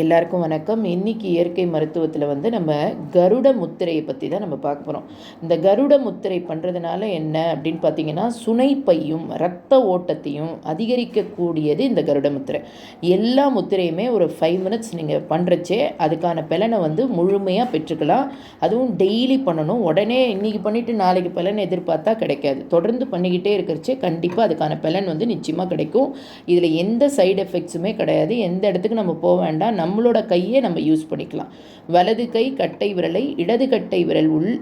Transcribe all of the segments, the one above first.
எல்லாருக்கும் வணக்கம். இன்னைக்கு இயற்கை மருத்துவத்தில் வந்து நம்ம கருட முத்திரையை பற்றி தான் நம்ம பார்க்க போகிறோம் இந்த கருட முத்திரை பண்ணுறதுனால என்ன அப்படின்னு பார்த்தீங்கன்னா சுனைப்பையும் ரத்த ஓட்டத்தையும் அதிகரிக்கக்கூடியது இந்த கருட முத்திரை. எல்லா முத்திரையுமே ஒரு ஃபைவ் மினிட்ஸ் நீங்கள் பண்ணுறச்சே அதுக்கான பலனை வந்து முழுமையாக பெற்றுக்கலாம். அதுவும் டெய்லி பண்ணணும். உடனே இன்றைக்கி பண்ணிவிட்டு நாளைக்கு பலன் எதிர்பார்த்தா கிடைக்காது. தொடர்ந்து பண்ணிக்கிட்டே இருக்கிறச்சே கண்டிப்பாக அதுக்கான பலன் வந்து நிச்சயமாக கிடைக்கும். இதில் எந்த சைடு எஃபெக்ட்ஸுமே கிடையாது. எந்த இடத்துக்கு நம்ம போக வேண்டாம். நம்மளோட கையை நம்ம யூஸ் பண்ணிக்கலாம். வலது கை கட்டை விரலை இடது கட்டை விரல் உள்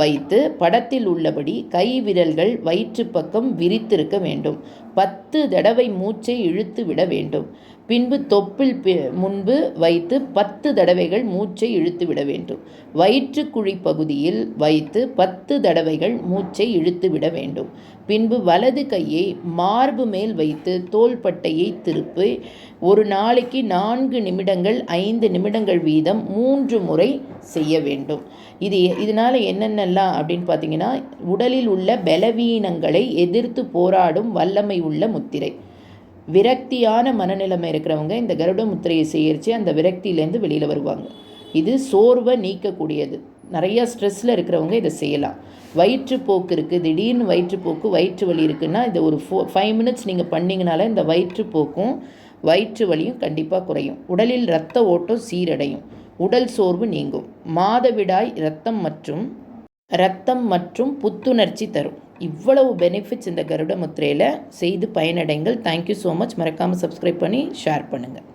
வைத்து படத்தில் உள்ளபடி கை விரல்கள் வயிற்று பக்கம் விரித்திருக்க வேண்டும். பத்து தடவை மூச்சை இழுத்து விட வேண்டும். பின்பு தொப்பில் முன்பு வைத்து பத்து தடவைகள் மூச்சை இழுத்து விட வேண்டும். வயிற்றுக்குழி பகுதியில் வைத்து பத்து தடவைகள் மூச்சை இழுத்து விட வேண்டும். பின்பு வலது கையை மார்பு மேல் வைத்து தோள்பட்டையை திருப்பி ஒரு நாளைக்கு நான்கு நிமிடங்கள் ஐந்து நிமிடங்கள் வீதம் மூன்று முறை செய்ய வேண்டும். இது இதனால் என்னென்னலாம் அப்படின்னு பார்த்தீங்கன்னா உடலில் உள்ள பலவீனங்களை எதிர்த்து போராடும் வல்லமை உள்ள முத்திரை. விரக்தியான மனநிலைமை இருக்கிறவங்க இந்த கருட முத்திரையை செய்யரிச்சு அந்த விரக்தியிலேருந்து வெளியில் வருவாங்க. இது சோர்வை நீக்கக்கூடியது. நிறையா ஸ்ட்ரெஸ்ஸில் இருக்கிறவங்க இதை செய்யலாம். வயிற்றுப்போக்கு இருக்குது திடீர்னு வயிற்றுப்போக்கு வயிற்று வலி இருக்குன்னா இதை ஒரு ஃபோ ஃபைவ் மினிட்ஸ் நீங்கள் பண்ணிங்கனால இந்த வயிற்றுப்போக்கும் வயிற்று வலியும் கண்டிப்பாக குறையும். உடலில் இரத்த ஓட்டம் சீரடையும். உடல் சோர்வு நீங்கும். மாதவிடாய் இரத்தம் மற்றும் இரத்தம் மற்றும் புத்துணர்ச்சி தரும். இவ்வளவு பெனிஃபிட்ஸ் இந்த கருட முத்திரையில் செய்து பயனடைங்கள். தேங்க்யூ ஸோ மச் மறக்காமல் சப்ஸ்கிரைப் பண்ணி ஷேர் பண்ணுங்கள்